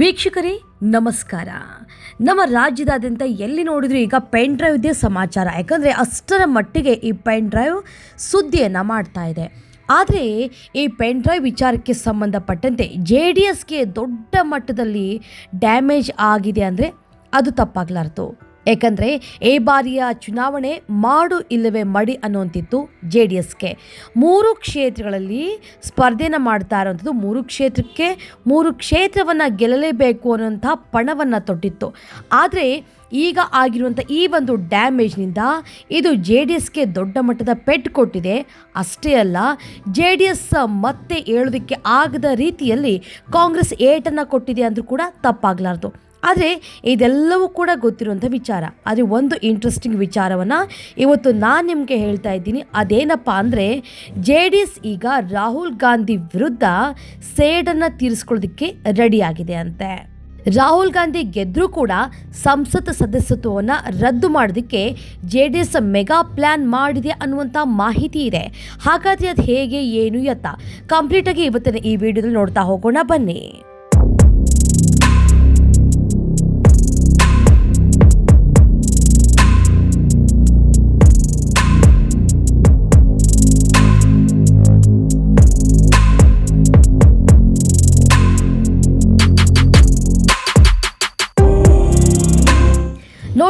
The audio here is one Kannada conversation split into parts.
ವೀಕ್ಷಕರೇ, ನಮಸ್ಕಾರ. ನಮ್ಮ ರಾಜ್ಯದಾದ್ಯಂತ ಎಲ್ಲಿ ನೋಡಿದ್ರು ಈಗ ಪೆನ್ ಡ್ರೈವ್ದೇ ಸಮಾಚಾರ. ಯಾಕಂದರೆ ಅಷ್ಟರ ಮಟ್ಟಿಗೆ ಈ ಪೆನ್ ಡ್ರೈವ್ ಸುದ್ದಿಯನ್ನು ಮಾಡ್ತಾ ಇದೆ. ಆದರೆ ಈ ಪೆನ್ ಡ್ರೈವ್ ವಿಚಾರಕ್ಕೆ ಸಂಬಂಧಪಟ್ಟಂತೆ ಜೆ ಡಿ ಎಸ್ಗೆ ದೊಡ್ಡ ಮಟ್ಟದಲ್ಲಿ ಡ್ಯಾಮೇಜ್ ಆಗಿದೆ ಅಂದರೆ ಅದು ತಪ್ಪಾಗಲಾರ್ದು. ಏಕೆಂದರೆ ಈ ಬಾರಿಯ ಚುನಾವಣೆ ಮಾಡು ಇಲ್ಲವೇ ಮಡಿ ಅನ್ನುವಂತಿತ್ತು ಜೆ ಡಿ ಎಸ್ಗೆ ಮೂರು ಕ್ಷೇತ್ರಗಳಲ್ಲಿ ಸ್ಪರ್ಧೆನ ಮಾಡ್ತಾ ಇರೋವಂಥದ್ದು ಮೂರು ಕ್ಷೇತ್ರಕ್ಕೆ ಮೂರು ಕ್ಷೇತ್ರವನ್ನು ಗೆಲ್ಲಲೇಬೇಕು ಅನ್ನುವಂಥ ಪಣವನ್ನು ತೊಟ್ಟಿತ್ತು. ಆದರೆ ಈಗ ಆಗಿರುವಂಥ ಈ ಒಂದು ಡ್ಯಾಮೇಜ್ನಿಂದ ಇದು ಜೆ ಡಿ ಎಸ್ಗೆ ದೊಡ್ಡ ಮಟ್ಟದ ಪೆಟ್ಟು ಕೊಟ್ಟಿದೆ. ಅಷ್ಟೇ ಅಲ್ಲ ಜೆ ಡಿ ಎಸ್ ಮತ್ತೆ ಹೇಳೋದಕ್ಕೆ ಆಗದ ರೀತಿಯಲ್ಲಿ ಕಾಂಗ್ರೆಸ್ ಏಟನ್ನು ಕೊಟ್ಟಿದೆ ಅಂದರೂ ಕೂಡ ತಪ್ಪಾಗಲಾರ್ದು. ಆದರೆ ಇದೆಲ್ಲವೂ ಕೂಡ ಗೊತ್ತಿರುವಂಥ ವಿಚಾರ. ಆದರೆ ಒಂದು ಇಂಟ್ರೆಸ್ಟಿಂಗ್ ವಿಚಾರವನ್ನು ಇವತ್ತು ನಾನು ನಿಮಗೆ ಹೇಳ್ತಾ ಇದ್ದೀನಿ. ಅದೇನಪ್ಪ ಅಂದರೆ ಜೆ ಡಿ ಎಸ್ ಈಗ ರಾಹುಲ್ ಗಾಂಧಿ ವಿರುದ್ಧ ಸೇಡನ್ನು ತೀರಿಸ್ಕೊಳ್ಳೋದಕ್ಕೆ ರೆಡಿಯಾಗಿದೆ ಅಂತೆ. ರಾಹುಲ್ ಗಾಂಧಿ ಗೆದ್ದರೂ ಕೂಡ ಸಂಸತ್ ಸದಸ್ಯತ್ವವನ್ನು ರದ್ದು ಮಾಡೋದಕ್ಕೆ J D S mega plan ಮಾಡಿದೆ ಅನ್ನುವಂಥ ಮಾಹಿತಿ ಇದೆ. ಹಾಗಾದರೆ ಅದು ಹೇಗೆ, ಏನು ಎತ್ತ ಕಂಪ್ಲೀಟಾಗಿ ಇವತ್ತಿನ ಈ ವಿಡಿಯೋದಲ್ಲಿ ನೋಡ್ತಾ ಹೋಗೋಣ, ಬನ್ನಿ.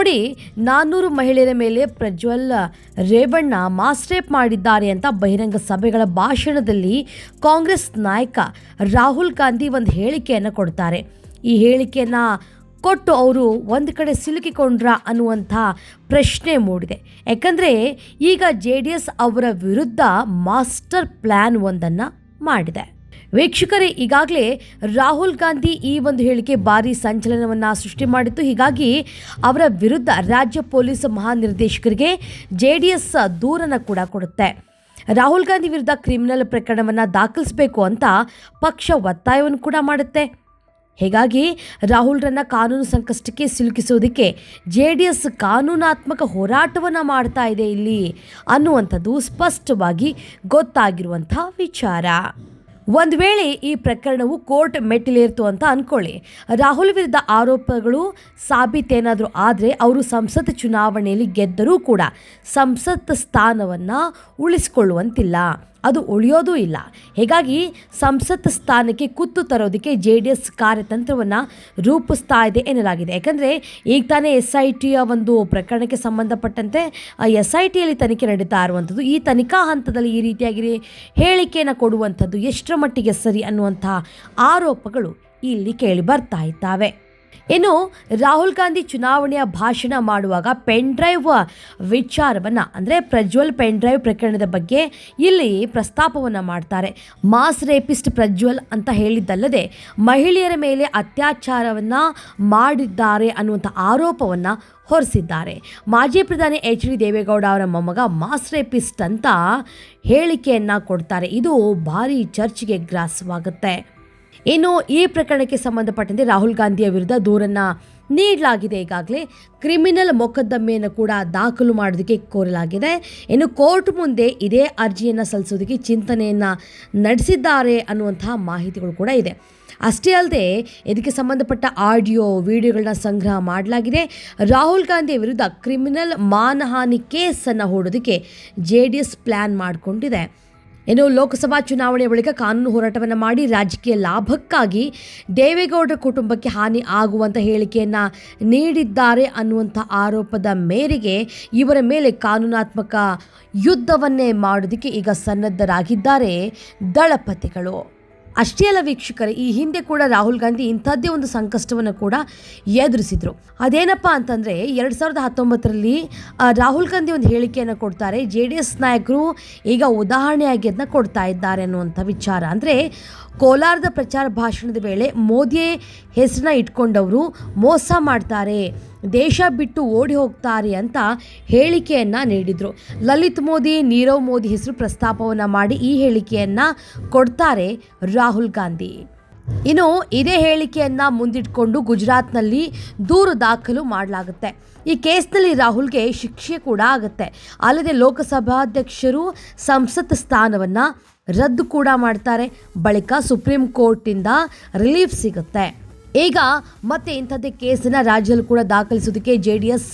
ನೋಡಿ ನಾನ್ನೂರು ಮಹಿಳೆಯರ ಮೇಲೆ ಪ್ರಜ್ವಲ್ ರೇವಣ್ಣ ಮಾಸ್ರೇಪ್ ಮಾಡಿದ್ದಾರೆ ಅಂತ ಬಹಿರಂಗ ಸಭೆಗಳ ಭಾಷಣದಲ್ಲಿ ಕಾಂಗ್ರೆಸ್ ನಾಯಕ ರಾಹುಲ್ ಗಾಂಧಿ ಒಂದು ಹೇಳಿಕೆಯನ್ನು ಕೊಡ್ತಾರೆ. ಈ ಹೇಳಿಕೆಯನ್ನು ಕೊಟ್ಟು ಅವರು ಒಂದು ಕಡೆ ಸಿಲುಕಿಕೊಂಡ್ರ ಅನ್ನುವಂಥ ಪ್ರಶ್ನೆ ಮೂಡಿದೆ. ಯಾಕಂದರೆ ಈಗ ಜೆ ಡಿ ಎಸ್ ಅವರ ವಿರುದ್ಧ ಮಾಸ್ಟರ್ ಪ್ಲ್ಯಾನ್ ಒಂದನ್ನು ಮಾಡಿದೆ. ವೀಕ್ಷಕರೇ, ಈಗಾಗಲೇ ರಾಹುಲ್ ಗಾಂಧಿ ಈ ಒಂದು ಹೇಳಿಕೆ ಭಾರಿ ಸಂಚಲನವನ್ನು ಸೃಷ್ಟಿ ಮಾಡಿತ್ತು. ಹೀಗಾಗಿ ಅವರ ವಿರುದ್ಧ ರಾಜ್ಯ ಪೊಲೀಸ್ ಮಹಾನಿರ್ದೇಶಕರಿಗೆ ಜೆ ಡಿ ಎಸ್ ದೂರನ್ನು ಕೂಡ ಕೊಡುತ್ತೆ. ರಾಹುಲ್ ಗಾಂಧಿ ವಿರುದ್ಧ ಕ್ರಿಮಿನಲ್ ಪ್ರಕರಣವನ್ನು ದಾಖಲಿಸಬೇಕು ಅಂತ ಪಕ್ಷ ಒತ್ತಾಯವನ್ನು ಕೂಡ ಮಾಡುತ್ತೆ. ಹೀಗಾಗಿ ರಾಹುಲ್ರನ್ನ ಕಾನೂನು ಸಂಕಷ್ಟಕ್ಕೆ ಸಿಲುಕಿಸೋದಕ್ಕೆ ಜೆ ಡಿ ಎಸ್ ಕಾನೂನಾತ್ಮಕ ಹೋರಾಟವನ್ನು ಮಾಡ್ತಾ ಇದೆ ಇಲ್ಲಿ ಅನ್ನುವಂಥದ್ದು ಸ್ಪಷ್ಟವಾಗಿ ಗೊತ್ತಾಗಿರುವಂಥ ವಿಚಾರ. ಒಂದು ವೇಳೆ ಈ ಪ್ರಕರಣವು ಕೋರ್ಟ್ ಮೆಟ್ಟಿಲೇರ್ತು ಅಂತ ಅಂದ್ಕೊಳ್ಳಿ ರಾಹುಲ್ ವಿರುದ್ಧ ಆರೋಪಗಳು ಸಾಬೀತೇನಾದರೂ ಆದರೆ ಅವರು ಸಂಸತ್ ಚುನಾವಣೆಯಲ್ಲಿ ಗೆದ್ದರೂ ಕೂಡ ಸಂಸತ್ ಸ್ಥಾನವನ್ನು ಉಳಿಸಿಕೊಳ್ಳುವಂತಿಲ್ಲ. ಅದು ಉಳಿಯೋದೂ ಇಲ್ಲ. ಹೀಗಾಗಿ ಸಂಸತ್ ಸ್ಥಾನಕ್ಕೆ ಕುತ್ತು ತರೋದಕ್ಕೆ ಜೆ ಡಿ ಎಸ್ ಕಾರ್ಯತಂತ್ರವನ್ನು ರೂಪಿಸ್ತಾ ಇದೆ ಎನ್ನಲಾಗಿದೆ. ಯಾಕಂದರೆ ಈಗ ತಾನೇ ಎಸ್ ಐ ಟಿಯ ಒಂದು ಪ್ರಕರಣಕ್ಕೆ ಸಂಬಂಧಪಟ್ಟಂತೆ ಎಸ್ ಐ ಟಿಯಲ್ಲಿ ತನಿಖೆ ನಡೀತಾ ಇರುವಂಥದ್ದು, ಈ ತನಿಖಾ ಹಂತದಲ್ಲಿ ಈ ರೀತಿಯಾಗಿ ಹೇಳಿಕೆಯನ್ನು ಕೊಡುವಂಥದ್ದು ಎಷ್ಟರ ಮಟ್ಟಿಗೆ ಸರಿ ಅನ್ನುವಂಥ ಆರೋಪಗಳು ಇಲ್ಲಿ ಕೇಳಿ ಬರ್ತಾ ಇದ್ದಾವೆ. ಇನ್ನು ರಾಹುಲ್ ಗಾಂಧಿ ಚುನಾವಣೆಯ ಭಾಷಣ ಮಾಡುವಾಗ ಪೆನ್ ಡ್ರೈವ್ ವಿಚಾರವನ್ನು, ಅಂದರೆ ಪ್ರಜ್ವಲ್ ಪೆನ್ ಡ್ರೈವ್ ಪ್ರಕರಣದ ಬಗ್ಗೆ ಇಲ್ಲಿ ಪ್ರಸ್ತಾಪವನ್ನು ಮಾಡ್ತಾರೆ. ಮಾಸ್ ರೇಪಿಸ್ಟ್ ಪ್ರಜ್ವಲ್ ಅಂತ ಹೇಳಿದ್ದಲ್ಲದೆ ಮಹಿಳೆಯರ ಮೇಲೆ ಅತ್ಯಾಚಾರವನ್ನು ಮಾಡಿದ್ದಾರೆ ಅನ್ನುವಂಥ ಆರೋಪವನ್ನು ಹೊರಿಸಿದ್ದಾರೆ. ಮಾಜಿ ಪ್ರಧಾನಿ ಎಚ್ ಡಿ ದೇವೇಗೌಡ ಅವರ ಮೊಮ್ಮಗ ಮಾಸ್ ರೇಪಿಸ್ಟ್ ಅಂತ ಹೇಳಿಕೆಯನ್ನು ಕೊಡ್ತಾರೆ. ಇದು ಭಾರಿ ಚರ್ಚೆಗೆ ಗ್ರಾಸವಾಗುತ್ತೆ. ಇನ್ನು ಈ ಪ್ರಕರಣಕ್ಕೆ ಸಂಬಂಧಪಟ್ಟಂತೆ ರಾಹುಲ್ ಗಾಂಧಿಯ ವಿರುದ್ಧ ದೂರನ್ನು ನೀಡಲಾಗಿದೆ. ಈಗಾಗಲೇ ಕ್ರಿಮಿನಲ್ ಮೊಕದ್ದಮೆಯನ್ನು ಕೂಡ ದಾಖಲು ಮಾಡೋದಕ್ಕೆ ಕೋರಲಾಗಿದೆ. ಇನ್ನು ಕೋರ್ಟ್ ಮುಂದೆ ಇದೇ ಅರ್ಜಿಯನ್ನು ಸಲ್ಲಿಸೋದಕ್ಕೆ ಚಿಂತನೆಯನ್ನು ನಡೆಸಿದ್ದಾರೆ ಅನ್ನುವಂತಹ ಮಾಹಿತಿಗಳು ಕೂಡ ಇದೆ. ಅಷ್ಟೇ ಅಲ್ಲದೆ ಇದಕ್ಕೆ ಸಂಬಂಧಪಟ್ಟ ಆಡಿಯೋ, ವಿಡಿಯೋಗಳನ್ನ ಸಂಗ್ರಹ ಮಾಡಲಾಗಿದೆ. ರಾಹುಲ್ ಗಾಂಧಿಯ ವಿರುದ್ಧ ಕ್ರಿಮಿನಲ್ ಮಾನಹಾನಿ ಕೇಸನ್ನು ಹೂಡೋದಕ್ಕೆ ಜೆ ಡಿ ಎಸ್ ಪ್ಲ್ಯಾನ್ ಮಾಡಿಕೊಂಡಿದೆ. ಇನ್ನು ಲೋಕಸಭಾ ಚುನಾವಣೆ ಬಳಿಕ ಕಾನೂನು ಹೋರಾಟವನ್ನು ಮಾಡಿ ರಾಜಕೀಯ ಲಾಭಕ್ಕಾಗಿ ದೇವೇಗೌಡರ ಕುಟುಂಬಕ್ಕೆ ಹಾನಿ ಆಗುವಂಥ ಹೇಳಿಕೆಯನ್ನು ನೀಡಿದ್ದಾರೆ ಅನ್ನುವಂಥ ಆರೋಪದ ಮೇರೆಗೆ ಇವರ ಮೇಲೆ ಕಾನೂನಾತ್ಮಕ ಯುದ್ಧವನ್ನೇ ಮಾಡೋದಕ್ಕೆ ಈಗ ಸನ್ನದ್ಧರಾಗಿದ್ದಾರೆ ದಳಪತಿಗಳು. ಅಷ್ಟೇ ಅಲ್ಲ ವೀಕ್ಷಕರೇ, ಈ ಹಿಂದೆ ಕೂಡ ರಾಹುಲ್ ಗಾಂಧಿ ಇಂಥದ್ದೇ ಒಂದು ಸಂಕಷ್ಟವನ್ನು ಕೂಡ ಎದುರಿಸಿದ್ರು. ಅದೇನಪ್ಪ ಅಂತಂದರೆ, ಎರಡು ಸಾವಿರದ ಹತ್ತೊಂಬತ್ತರಲ್ಲಿ ರಾಹುಲ್ ಗಾಂಧಿ ಒಂದು ಹೇಳಿಕೆಯನ್ನು ಕೊಡ್ತಾರೆ, ಜೆ ಡಿ ಎಸ್ ನಾಯಕರು ಈಗ ಉದಾಹರಣೆಯಾಗಿ ಅದನ್ನ ಕೊಡ್ತಾ ಇದ್ದಾರೆ ಅನ್ನುವಂಥ ವಿಚಾರ. ಅಂದರೆ, ಕೋಲಾರದ ಪ್ರಚಾರ ಭಾಷಣದ ವೇಳೆ ಮೋದಿ ಹೆಸರನ್ನ ಇಟ್ಕೊಂಡವರು, ಮೋಸ ಮಾಡ್ತಾರೆ ದೇಶ ಬಿಟ್ಟು ಓಡಿ ಹೋಗ್ತಾರೆ ಅಂತ ಹೇಳಿಕೆಯನ್ನು ನೀಡಿದರು. ಲಲಿತ್ ಮೋದಿ, ನೀರವ್ ಮೋದಿ ಹೆಸರು ಪ್ರಸ್ತಾಪವನ್ನು ಮಾಡಿ ಈ ಹೇಳಿಕೆಯನ್ನು ಕೊಡ್ತಾರೆ ರಾಹುಲ್ ಗಾಂಧಿ. ಇನ್ನು ಇದೇ ಹೇಳಿಕೆಯನ್ನು ಮುಂದಿಟ್ಕೊಂಡು ಗುಜರಾತ್ನಲ್ಲಿ ದೂರು ದಾಖಲು ಮಾಡಲಾಗುತ್ತೆ. ಈ ಕೇಸ್ನಲ್ಲಿ ರಾಹುಲ್ಗೆ ಶಿಕ್ಷೆ ಕೂಡ ಆಗುತ್ತೆ. ಅಲ್ಲದೆ ಲೋಕಸಭಾಧ್ಯಕ್ಷರು ಸಂಸತ್ ಸ್ಥಾನವನ್ನು ರದ್ದು ಕೂಡ ಮಾಡ್ತಾರೆ. ಬಳಿಕ ಸುಪ್ರೀಂ ಕೋರ್ಟಿಂದ ರಿಲೀಫ್ ಸಿಗುತ್ತೆ. ಈಗ ಮತ್ತೆ ಇಂಥದ್ದೇ ಕೇಸನ್ನ ರಾಜ್ಯದಲ್ಲಿ ಕೂಡ ದಾಖಲಿಸೋದಕ್ಕೆ ಜೆ ಡಿ ಎಸ್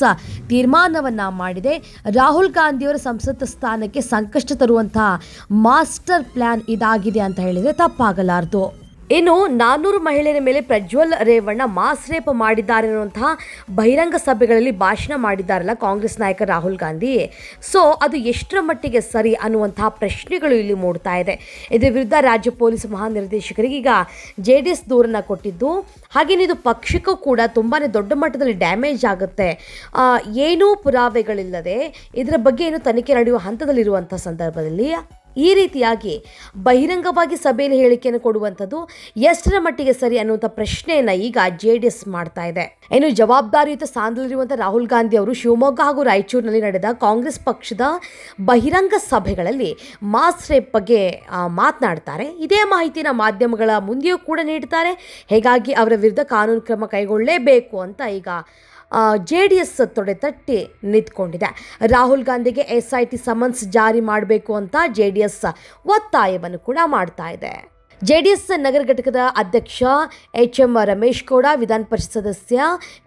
ತೀರ್ಮಾನವನ್ನ ಮಾಡಿದೆ. ರಾಹುಲ್ ಗಾಂಧಿಯವರ ಸಂಸತ್ ಸ್ಥಾನಕ್ಕೆ ಸಂಕಷ್ಟ ತರುವಂತಹ ಮಾಸ್ಟರ್ ಪ್ಲಾನ್ ಇದಾಗಿದೆ ಅಂತ ಹೇಳಿದ್ರೆ ತಪ್ಪಾಗಲಾರದು. ಇನ್ನು ನಾನ್ನೂರು ಮಹಿಳೆಯರ ಮೇಲೆ ಪ್ರಜ್ವಲ್ ರೇವಣ್ಣ ಮಾಸ್ ರೇಪ್ ಮಾಡಿದ್ದಾರೆ ಅನ್ನುವಂತಹ ಬಹಿರಂಗ ಸಭೆಗಳಲ್ಲಿ ಭಾಷಣ ಮಾಡಿದ್ದಾರಲ್ಲ ಕಾಂಗ್ರೆಸ್ ನಾಯಕ ರಾಹುಲ್ ಗಾಂಧಿ. ಸೊ ಅದು ಎಷ್ಟರ ಮಟ್ಟಿಗೆ ಸರಿ ಅನ್ನುವಂತಹ ಪ್ರಶ್ನೆಗಳು ಇಲ್ಲಿ ಮೂಡ್ತಾ ಇದೆ. ಇದರ ವಿರುದ್ಧ ರಾಜ್ಯ ಪೊಲೀಸ್ ಮಹಾನಿರ್ದೇಶಕರಿಗೆ ಈಗ ಜೆ ಡಿ ಎಸ್ ದೂರನ್ನು ಕೊಟ್ಟಿದ್ದು ಹಾಗೇನಿದು ಇದು ಪಕ್ಷಕ್ಕೂ ಕೂಡ ತುಂಬಾ ದೊಡ್ಡ ಮಟ್ಟದಲ್ಲಿ ಡ್ಯಾಮೇಜ್ ಆಗುತ್ತೆ. ಏನೂ ಪುರಾವೆಗಳಿಲ್ಲದೆ ಇದರ ಬಗ್ಗೆ ಏನು ತನಿಖೆ ನಡೆಯುವ ಹಂತದಲ್ಲಿರುವಂಥ ಸಂದರ್ಭದಲ್ಲಿ ಈ ರೀತಿಯಾಗಿ ಬಹಿರಂಗವಾಗಿ ಸಭೆಯಲ್ಲಿ ಹೇಳಿಕೆಯನ್ನು ಕೊಡುವಂಥದ್ದು ಎಷ್ಟರ ಮಟ್ಟಿಗೆ ಸರಿ ಅನ್ನುವಂಥ ಪ್ರಶ್ನೆಯನ್ನು ಈಗ ಜೆ ಡಿ ಎಸ್ ಮಾಡ್ತಾ ಇದೆ. ಇನ್ನು ಜವಾಬ್ದಾರಿಯುತ ಸ್ಥಾನದಲ್ಲಿರುವಂಥ ರಾಹುಲ್ ಗಾಂಧಿ ಅವರು ಶಿವಮೊಗ್ಗ ಹಾಗೂ ರಾಯಚೂರಿನಲ್ಲಿ ನಡೆದ ಕಾಂಗ್ರೆಸ್ ಪಕ್ಷದ ಬಹಿರಂಗ ಸಭೆಗಳಲ್ಲಿ ಮಾಸ್ ರೇಪ್ ಬಗ್ಗೆ ಮಾತನಾಡ್ತಾರೆ. ಇದೇ ಮಾಹಿತಿನ ಮಾಧ್ಯಮಗಳ ಮುಂದೆಯೂ ಕೂಡ ನೀಡ್ತಾರೆ. ಹೇಗಾಗಿ ಅವರ ವಿರುದ್ಧ ಕಾನೂನು ಕ್ರಮ ಕೈಗೊಳ್ಳಲೇಬೇಕು ಅಂತ ಈಗ ಜೆ ಡಿ ಎಸ್ ತೊಡೆತಟ್ಟಿ ನಿಂತ್ಕೊಂಡಿದೆ. ರಾಹುಲ್ ಗಾಂಧಿಗೆ ಎಸ್ ಐ ಟಿ ಸಮನ್ಸ್ ಜಾರಿ ಮಾಡಬೇಕು ಅಂತ ಜೆ ಡಿ ಎಸ್ ಒತ್ತಾಯವನ್ನು ಕೂಡ ಮಾಡ್ತಾ ಇದೆ. ಜೆ ಡಿ ಎಸ್ ನಗರ ಘಟಕದ ಅಧ್ಯಕ್ಷ ಎಚ್ ಎಂ ರಮೇಶ್ ಗೌಡ, ವಿಧಾನ ಪರಿಷತ್ ಸದಸ್ಯ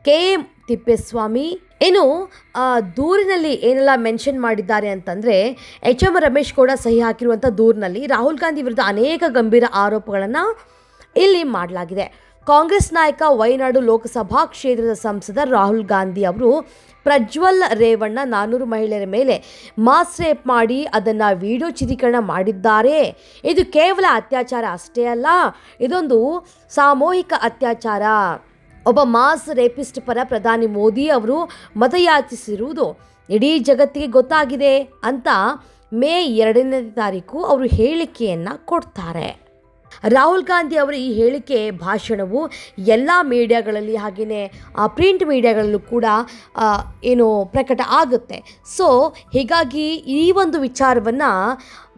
ಕೆ ಎಂ ತಿಪ್ಪೇಸ್ವಾಮಿ ಏನು ದೂರಿನಲ್ಲಿ ಏನೆಲ್ಲ ಮೆನ್ಷನ್ ಮಾಡಿದ್ದಾರೆ ಅಂತಂದರೆ ಎಚ್ ಎಂ ರಮೇಶ್ ಗೌಡ ಸಹಿ ಹಾಕಿರುವಂಥ ದೂರಿನಲ್ಲಿ ರಾಹುಲ್ ಗಾಂಧಿ ವಿರುದ್ಧ ಅನೇಕ ಗಂಭೀರ ಆರೋಪಗಳನ್ನು ಇಲ್ಲಿ ಮಾಡಲಾಗಿದೆ. ಕಾಂಗ್ರೆಸ್ ನಾಯಕ ವಯನಾಡು ಲೋಕಸಭಾ ಕ್ಷೇತ್ರದ ಸಂಸದ ರಾಹುಲ್ ಗಾಂಧಿ ಅವರು ಪ್ರಜ್ವಲ್ ರೇವಣ್ಣ ನಾನ್ನೂರು ಮಹಿಳೆಯರ ಮೇಲೆ ಮಾಸ್ ರೇಪ್ ಮಾಡಿ ಅದನ್ನು ವಿಡಿಯೋ ಚಿತ್ರೀಕರಣ ಮಾಡಿದ್ದಾರೆ. ಇದು ಕೇವಲ ಅತ್ಯಾಚಾರ ಅಷ್ಟೇ ಅಲ್ಲ, ಇದೊಂದು ಸಾಮೂಹಿಕ ಅತ್ಯಾಚಾರ. ಒಬ್ಬ ಮಾಸ್ ರೇಪಿಸ್ಟ್ ಪರ ಪ್ರಧಾನಿ ಮೋದಿ ಅವರು ಮತಯಾಚಿಸಿರುವುದು ಇಡೀ ಜಗತ್ತಿಗೆ ಗೊತ್ತಾಗಿದೆ ಅಂತ ಮೇ ಎರಡನೇ ತಾರೀಕು ಅವರು ಹೇಳಿಕೆಯನ್ನು ಕೊಡ್ತಾರೆ. ರಾಹುಲ್ ಗಾಂಧಿ ಅವರ ಈ ಹೇಳಿಕೆ, ಭಾಷಣವು ಎಲ್ಲ ಮೀಡಿಯಾಗಳಲ್ಲಿ ಹಾಗೆಯೇ ಪ್ರಿಂಟ್ ಮೀಡಿಯಾಗಳಲ್ಲೂ ಕೂಡ ಏನು ಪ್ರಕಟ ಆಗುತ್ತೆ. ಸೊ ಹೀಗಾಗಿ ಈ ಒಂದು ವಿಚಾರವನ್ನು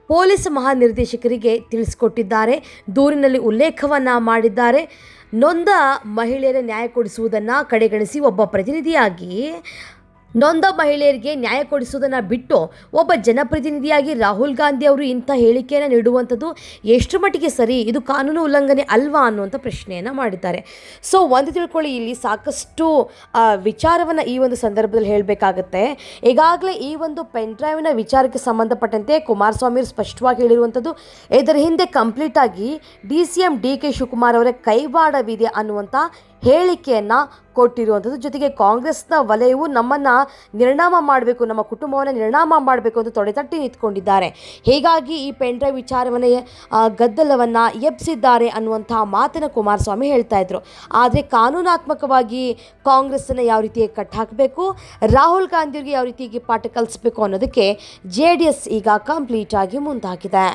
ಪೊಲೀಸ್ ಮಹಾನಿರ್ದೇಶಕರಿಗೆ ತಿಳಿಸಿಕೊಟ್ಟಿದ್ದಾರೆ. ದೂರಿನಲ್ಲಿ ಉಲ್ಲೇಖವನ್ನು ಮಾಡಿದ್ದಾರೆ. ನೊಂದ ಮಹಿಳೆಯರ ನ್ಯಾಯ ಕೊಡಿಸುವುದನ್ನು ಕಡೆಗಣಿಸಿ ಒಬ್ಬ ಪ್ರತಿನಿಧಿಯಾಗಿ ನೊಂದ ಮಹಿಳೆಯರಿಗೆ ನ್ಯಾಯ ಕೊಡಿಸುವುದನ್ನು ಬಿಟ್ಟು ಒಬ್ಬ ಜನಪ್ರತಿನಿಧಿಯಾಗಿ ರಾಹುಲ್ ಗಾಂಧಿ ಅವರು ಇಂಥ ಹೇಳಿಕೆಯನ್ನು ನೀಡುವಂಥದ್ದು ಎಷ್ಟು ಮಟ್ಟಿಗೆ ಸರಿ? ಇದು ಕಾನೂನು ಉಲ್ಲಂಘನೆ ಅಲ್ವಾ ಅನ್ನುವಂಥ ಪ್ರಶ್ನೆಯನ್ನು ಮಾಡಿದ್ದಾರೆ. ಸೊ ಒಂದು ತಿಳ್ಕೊಳ್ಳಿ, ಇಲ್ಲಿ ಸಾಕಷ್ಟು ವಿಚಾರವನ್ನು ಈ ಒಂದು ಸಂದರ್ಭದಲ್ಲಿ ಹೇಳಬೇಕಾಗತ್ತೆ. ಈಗಾಗಲೇ ಈ ಒಂದು ಪೆನ್ ಡ್ರೈವ್ನ ವಿಚಾರಕ್ಕೆ ಸಂಬಂಧಪಟ್ಟಂತೆ ಕುಮಾರಸ್ವಾಮಿ ಸ್ಪಷ್ಟವಾಗಿ ಹೇಳಿರುವಂಥದ್ದು, ಇದರ ಹಿಂದೆ ಕಂಪ್ಲೀಟಾಗಿ D C M D K Shivakumar ಅವರ ಕೈವಾಡವಿದೆ ಅನ್ನುವಂಥ ಹೇಳಿಕೆಯನ್ನು ಕೊಟ್ಟಿರುವಂಥದ್ದು. ಜೊತೆಗೆ ಕಾಂಗ್ರೆಸ್ನ ವಲಯವು ನಮ್ಮನ್ನು ನಿರ್ಣಾಮ ಮಾಡಬೇಕು, ನಮ್ಮ ಕುಟುಂಬವನ್ನು ನಿರ್ಣಾಮ ಮಾಡಬೇಕು ಅಂತ ತೊಡೆತಟ್ಟಿ ನಿಂತ್ಕೊಂಡಿದ್ದಾರೆ. ಹೀಗಾಗಿ ಈ ಪೆಂಡ್ರೈವ್ ವಿಚಾರವನ್ನೇ ಗದ್ದಲವನ್ನು ಎಬ್ಸಿದ್ದಾರೆ ಅನ್ನುವಂಥ ಮಾತನ್ನು ಕುಮಾರಸ್ವಾಮಿ ಹೇಳ್ತಾ ಇದ್ರು. ಆದರೆ ಕಾನೂನಾತ್ಮಕವಾಗಿ ಕಾಂಗ್ರೆಸ್ಸನ್ನು ಯಾವ ರೀತಿ ಕಟ್ಟಾಕಬೇಕು ರಾಹುಲ್ ಗಾಂಧಿಯವರಿಗೆ ಯಾವ ರೀತಿಯಾಗಿ ಪಾಠ ಕಲಿಸ್ಬೇಕು ಅನ್ನೋದಕ್ಕೆ ಜೆ ಡಿ ಎಸ್ ಈಗ ಕಂಪ್ಲೀಟಾಗಿ ಮುಂದಾಗಿದೆ.